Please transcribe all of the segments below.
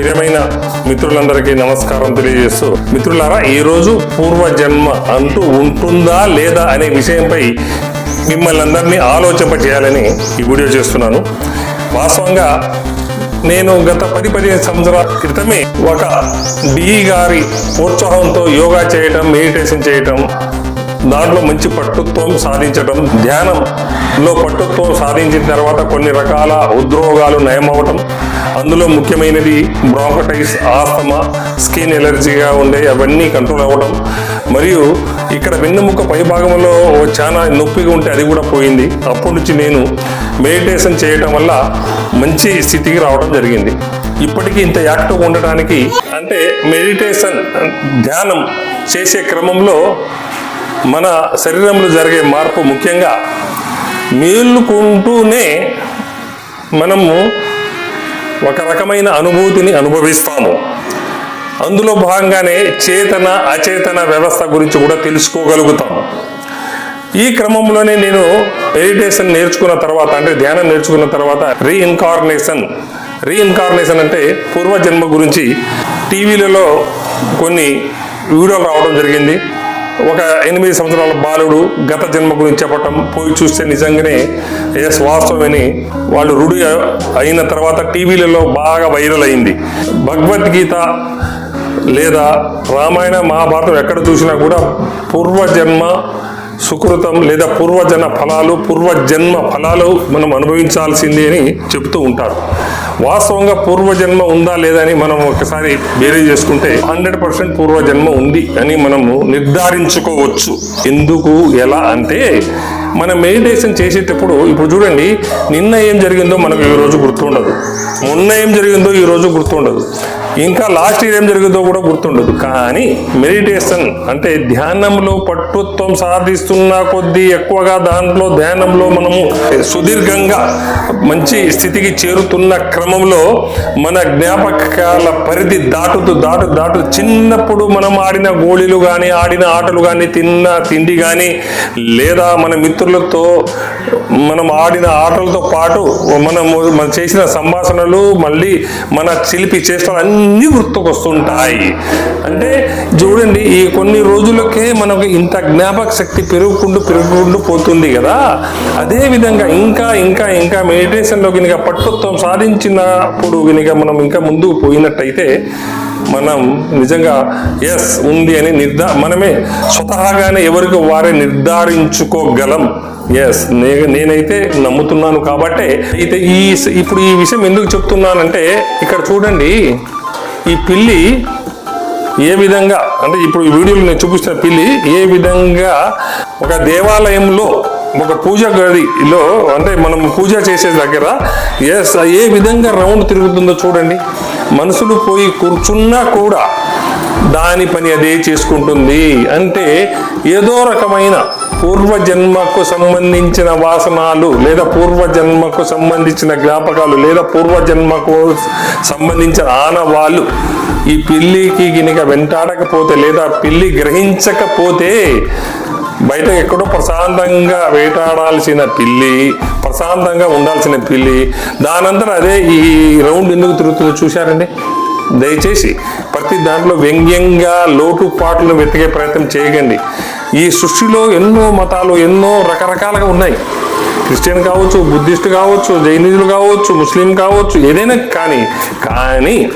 ప్రియమైన మిత్రులందరికీ నమస్కారం తెలియజేస్తూ మిత్రులారా ఈరోజు పూర్వజన్మ అంటూ ఉంటుందా లేదా అనే విషయంపై మిమ్మల్ని అందరినీ ఆలోచింప చేయాలని ఈ వీడియో చేస్తున్నాను. వాస్తవంగా నేను గత పది పదిహేను సంవత్సరాల క్రితమే ఒక డిఈ గారి ప్రోత్సాహంతో యోగా చేయటం మెడిటేషన్ చేయటం దాంట్లో మంచి పట్టుత్వం సాధించటం ధ్యానంలో పట్టుత్వం సాధించిన తర్వాత కొన్ని రకాల ఉద్రోగాలు నయమవటం. అందులో ముఖ్యమైనది బ్రాంకటైస్ ఆస్తమా స్కిన్ ఎలర్జీగా ఉండే అవన్నీ కంట్రోల్ అవ్వడం మరియు ఇక్కడ వెన్నుముక పై భాగంలో చాలా నొప్పిగా ఉంటే అది కూడా పోయింది. అప్పటి నుంచి నేను మెడిటేషన్ చేయటం వల్ల మంచి స్థితికి రావడం జరిగింది. ఇప్పటికీ ఇంత యాక్టివ్ ఉండటానికి అంటే మెడిటేషన్ ధ్యానం చేసే క్రమంలో మన శరీరంలో జరిగే మార్పు ముఖ్యంగా మేలుకుంటూనే మనము ఒక రకమైన అనుభూతిని అనుభవిస్తాము. అందులో భాగంగానే చేతన అచేతన వ్యవస్థ గురించి కూడా తెలుసుకోగలుగుతాము ఈ క్రమంలోనే నేను మెడిటేషన్ నేర్చుకున్న తర్వాత అంటే ధ్యానం నేర్చుకున్న తర్వాత రీఇన్కార్నేషన్. రీఇన్కార్నేషన్ అంటే పూర్వజన్మ గురించి టీవీలలో కొన్ని వీడియోలు రావడం జరిగింది. ఒక ఎనిమిది సంవత్సరాల బాలుడు గత జన్మ గురించి చెప్పటం పోయి చూస్తే నిజంగానే ఎస్ వాస్తవమని వాళ్ళు రుడి అయిన తర్వాత టీవీలలో బాగా వైరల్ అయింది. భగవద్గీత లేదా రామాయణ మహాభారతం ఎక్కడ చూసినా కూడా పూర్వజన్మ సుకృతం లేదా పూర్వజన్మ ఫలాలు పూర్వజన్మ ఫలాలు మనం అనుభవించాల్సిందే అని చెప్తూ ఉంటారు. వాస్తవంగా పూర్వజన్మ ఉందా లేదా అని మనం ఒకసారి బేరీ చేసుకుంటే హండ్రెడ్ పర్సెంట్ పూర్వజన్మ ఉంది అని మనము నిర్ధారించుకోవచ్చు. ఎందుకు ఎలా అంటే మనం మెడిటేషన్ చేసేటప్పుడు ఇప్పుడు చూడండి నిన్న ఏం జరిగిందో మనకు ఈ రోజు గుర్తుండదు. మొన్న ఏం జరిగిందో ఈ రోజు గుర్తుండదు. ఇంకా లాస్ట్ ఇయర్ ఏం జరిగిందో కూడా గుర్తుండదు. కానీ మెడిటేషన్ అంటే ధ్యానంలో పట్టుత్వం సాధిస్తున్న కొద్దీ ఎక్కువగా దాంట్లో ధ్యానంలో మనము సుదీర్ఘంగా మంచి స్థితికి చేరుతున్న క్రమంలో మన జ్ఞాపకాల పరిధి దాటుతూ దాటు దాటు చిన్నప్పుడు మనం ఆడిన గోళీలు కానీ ఆడిన ఆటలు కానీ తిన్న తిండి కానీ లేదా మన మిత్రులతో మనం ఆడిన ఆటలతో పాటు మనం చేసిన సంభాషణలు మళ్ళీ మన చిలిపి చేష్టలు అన్ని గుర్తుకొస్తుంటాయి అంటే చూడండి ఈ కొన్ని రోజులకే మనకు ఇంత జ్ఞాపక శక్తి పెరుగుకుంటూ పెరుగుకుంటూ పోతుంది కదా. అదే విధంగా ఇంకా ఇంకా ఇంకా మెడిటేషన్లో కనుక పట్టుత్వం సాధించినప్పుడు కనుక మనం ఇంకా ముందుకు పోయినట్టయితే మనం నిజంగా ఎస్ ఉంది అని నిర్ధా మనమే స్వతహాగానే ఎవరికి వారే నిర్ధారించుకోగలం. ఎస్ నే నేనైతే నమ్ముతున్నాను కాబట్టే అయితే ఈ ఇప్పుడు ఈ విషయం ఎందుకు చెప్తున్నానంటే ఇక్కడ చూడండి. ఈ పిల్లి ఏ విధంగా అంటే ఇప్పుడు ఈ వీడియోలో నేను చూపిస్తున్న పిల్లి ఏ విధంగా ఒక దేవాలయంలో ఒక పూజ గదిలో అంటే మనం పూజ చేసే దగ్గర ఎస్ ఏ విధంగా రౌండ్ తిరుగుతుందో చూడండి. మనుషులు పోయి కూర్చున్నా కూడా దాని పని అదే చేసుకుంటుంది. అంటే ఏదో రకమైన పూర్వజన్మకు సంబంధించిన వాసనాలు లేదా పూర్వజన్మకు సంబంధించిన జ్ఞాపకాలు లేదా పూర్వజన్మకు సంబంధించిన ఆనవాళ్ళు ఈ పిల్లికి గినిక వెంటాడకపోతే లేదా పిల్లి గ్రహించకపోతే బయట ఎక్కడో ప్రశాంతంగా వేటాడాల్సిన పిల్లి ప్రశాంతంగా ఉండాల్సిన పిల్లి దానంతరం అదే ఈ రౌండ్ ఎందుకు తిరుగుతుందో చూశారండి? దయచేసి ప్రతి దాంట్లో వ్యంగ్యంగా లోటుపాట్లను వెతికే ప్రయత్నం చేయకండి. ఈ సృష్టిలో ఎన్నో మతాలు ఎన్నో రకరకాలుగా ఉన్నాయి. క్రిస్టియన్ కావచ్చు బుద్ధిస్ట్ కావచ్చు జైనిజులు కావచ్చు ముస్లిం కావచ్చు ఏదైనా కానీ కానీ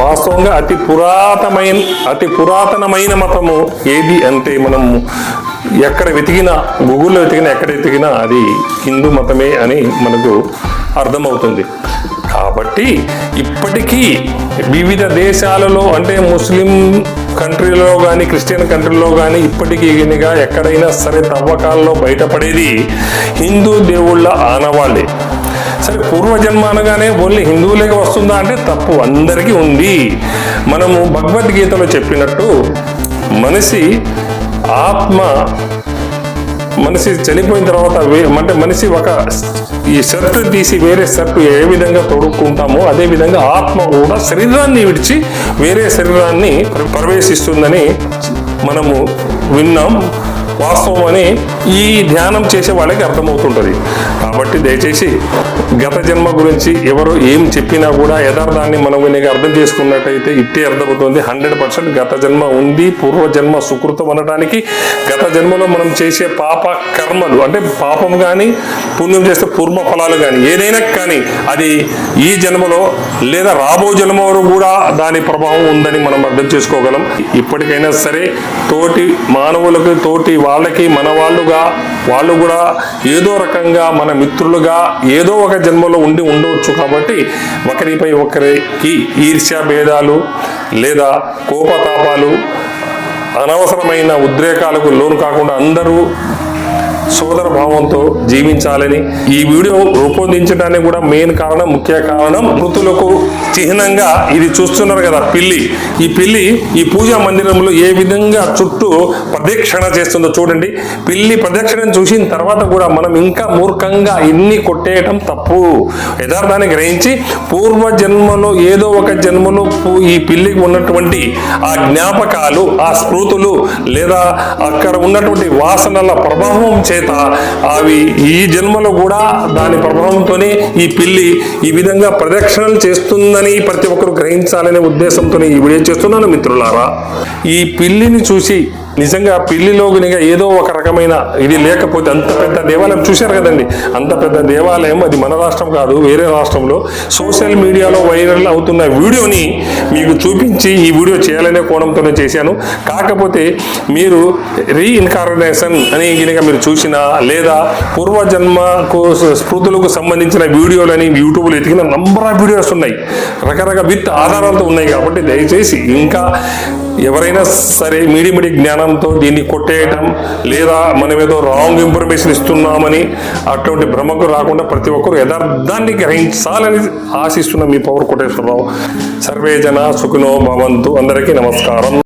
వాస్తవంగా అతి పురాతనమైన అతి పురాతనమైన మతము ఏది అంటే మనము ఎక్కడ వెతికినా గూగుల్లో వెతికినా ఎక్కడ వెతికినా అది హిందూ మతమే అని మనకు అర్థమవుతుంది. కాబట్టి ఇప్పటికీ వివిధ దేశాలలో అంటే ముస్లిం కంట్రీలో కానీ క్రిస్టియన్ కంట్రీలో కానీ ఇప్పటికీ ఎక్కడైనా సరే తవ్వకాల్లో బయటపడేది హిందూ దేవుళ్ళ ఆనవాళ్ళే. సరే పూర్వజన్మ అనగానే ఓన్లీ హిందువులకే వస్తుందా అంటే తప్పు అందరికీ ఉంది. మనము భగవద్గీతలో చెప్పినట్టు మనిషి ఆత్మ మనిషి చనిపోయిన తర్వాత వే- అంటే మనిషి ఒక ఈ షర్ట్ తీసి వేరే షర్ట్ ఏ విధంగా తొడుక్కుంటామో అదే విధంగా ఆత్మ కూడా శరీరాన్ని విడిచి వేరే శరీరాన్ని ప్రవేశిస్తుందని మనము విన్నాం. వాస్తవం అని ఈ ధ్యానం చేసే వాళ్ళకి అర్థమవుతుంటుంది. కాబట్టి దయచేసి గత జన్మ గురించి ఎవరు ఏం చెప్పినా కూడా యథార్థాన్ని మనం వినక అర్థం చేసుకున్నట్టయితే ఇట్టే అర్థమవుతుంది. హండ్రెడ్ పర్సెంట్ గత జన్మ ఉంది పూర్వ జన్మ సుకృతం అనడానికి గత జన్మలో మనం చేసే పాప కర్మలు అంటే పాపం కానీ పుణ్యం చేస్తే పూర్వ ఫలాలు కానీ ఏదైనా కానీ అది ఈ జన్మలో లేదా రాబో జన్మ కూడా దాని ప్రభావం ఉందని మనం అర్థం చేసుకోగలం. ఇప్పటికైనా సరే తోటి మానవులకు తోటి వాళ్ళకి మన వాళ్ళుగా వాళ్ళు కూడా ఏదో రకంగా మన మిత్రులుగా ఏదో ఒక జన్మలో ఉండి ఉండవచ్చు కాబట్టి ఒకరిపై ఒకరికి ఈర్ష్యా భేదాలు లేదా కోపతాపాలు అనవసరమైన ఉద్రేకాలకు లోను కాకుండా అందరూ సోదర భావంతో జీవించాలని ఈ వీడియో రూపొందించడానికి కూడా మెయిన్ కారణం ముఖ్య కారణం మృతులకు చిహ్నంగా ఇది చూస్తున్నారు కదా పిల్లి. ఈ పిల్లి ఈ పూజా మందిరంలో ఏ విధంగా చుట్టూ ప్రదక్షిణ చేస్తుందో చూడండి. పిల్లి ప్రదక్షిణ చూసిన తర్వాత కూడా మనం ఇంకా మూర్ఖంగా ఇన్ని కొట్టేయటం తప్పు. యథార్థాన్ని గ్రహించి పూర్వ జన్మలో ఏదో ఒక జన్మలో ఈ పిల్లికి ఉన్నటువంటి ఆ జ్ఞాపకాలు ఆ స్మృతులు లేదా అక్కడ ఉన్నటువంటి వాసనల ప్రభావం చేత అవి ఈ జన్మలో కూడా దాని ప్రభావంతోనే ఈ పిల్లి ఈ విధంగా ప్రదక్షిణలు చేస్తుందని ప్రతి ఒక్కరు గ్రహించాలనే ఉద్దేశంతో ఈ వీడియో చేస్తున్నాను మిత్రులారా. ఈ పిల్లిని చూసి నిజంగా పిల్లిలో ఏదో ఒక రకమైన ఇది లేకపోతే అంత పెద్ద దేవాలయం చూశారు కదండి. అంత పెద్ద దేవాలయం అది మన రాష్ట్రం కాదు వేరే రాష్ట్రంలో. సోషల్ మీడియాలో వైరల్ అవుతున్న వీడియోని మీకు చూపించి ఈ వీడియో చేయాలనే కోణంతోనే చేశాను. కాకపోతే మీరు రీఇన్కార్నేషన్ అని కనుక మీరు చూసినా లేదా పూర్వజన్మకు స్మృతులకు సంబంధించిన వీడియోలని యూట్యూబ్లో ఎతికిన నంబర్ ఆఫ్ వీడియోస్ ఉన్నాయి. రకరకాల విత్ ఆధారాలతో ఉన్నాయి కాబట్టి దయచేసి ఇంకా ఎవరైనా సరే మీడిమిడి జ్ఞానంతో దీన్ని కొట్టేయటం లేదా మనం ఏదో రాంగ్ ఇన్ఫర్మేషన్ ఇస్తున్నామని అటువంటి భ్రమకు రాకుండా ప్రతి ఒక్కరు యథార్థాన్ని గ్రహించాలని ఆశిస్తున్న మీ పవర్ కోటేశ్వరరావు. సర్వే జన సుఖినో భవంతు. అందరికీ నమస్కారం.